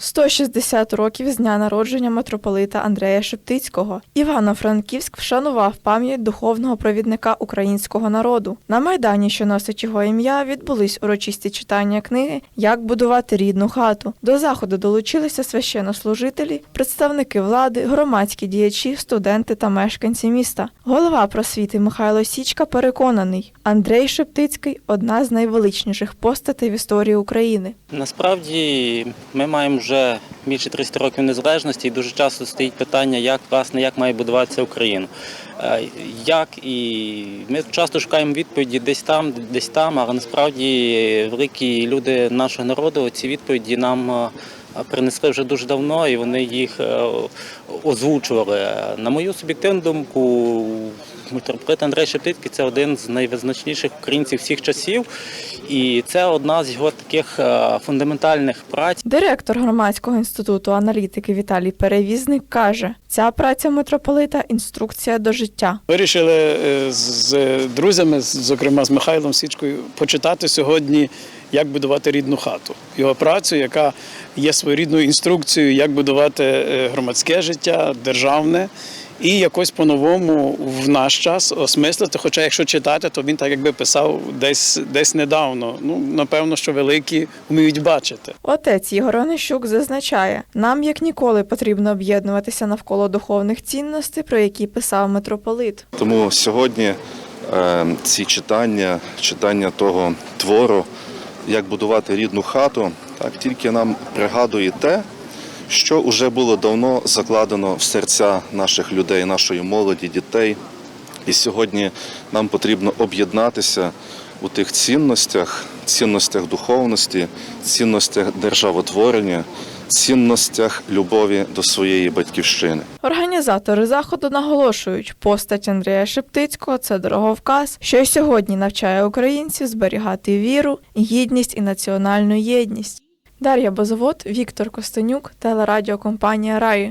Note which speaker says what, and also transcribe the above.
Speaker 1: 160 років з дня народження митрополита Андрея Шептицького. Івано-Франківськ вшанував пам'ять духовного провідника українського народу. На майдані, що носить його ім'я, відбулись урочисті читання книги Як будувати рідну хату. До заходу долучилися священнослужителі, представники влади, громадські діячі, студенти та мешканці міста. Голова просвіти Михайло Січка переконаний, Андрей Шептицький одна з найвеличніших постатей в історії України.
Speaker 2: Насправді ми маємо вже більше 300 років незалежності, і дуже часто стоїть питання, як власне як має будуватися Україна. Е, Як і ми часто шукаємо відповіді десь там, десь там, але насправді великі люди нашого народу ці відповіді нам е, принесли вже дуже давно, і вони їх е, озвучували. На мою суб'єктивну думку, митрополит Андрей Шептицький – це один з найвизначніших українців всіх часів, і це одна з його таких е, фундаментальних праць.
Speaker 1: Директор громадського інституту аналітики Віталій Перевізник каже: ця праця митрополита інструкція до життя.
Speaker 3: Вирішили е, з друзями, зокрема з Михайлом Січкою, почитати сьогодні, як будувати рідну хату. Його працю, яка є своєрідною інструкцією, як будувати е, громадське життя, державне. І якось по-новому в наш час осмислити. Хоча, якщо читати, то він так якби писав десь десь недавно. Ну напевно, що великі вміють бачити.
Speaker 1: Отець Ігор Онищук зазначає, нам як ніколи потрібно об'єднуватися навколо духовних цінностей, про які писав митрополит.
Speaker 4: Тому сьогодні е, ці читання, читання того твору, як будувати рідну хату, так тільки нам пригадує те, що вже було давно закладено в серця наших людей, нашої молоді, дітей. І сьогодні нам потрібно об'єднатися у тих цінностях, цінностях духовності, цінностях державотворення, цінностях любові до своєї батьківщини.
Speaker 1: Організатори заходу наголошують, постать Андрія Шептицького це дороговказ, що й сьогодні навчає українців зберігати віру, гідність і національну єдність. Дар'я Бозовод, Віктор Костенюк, телерадіокомпанія Раї.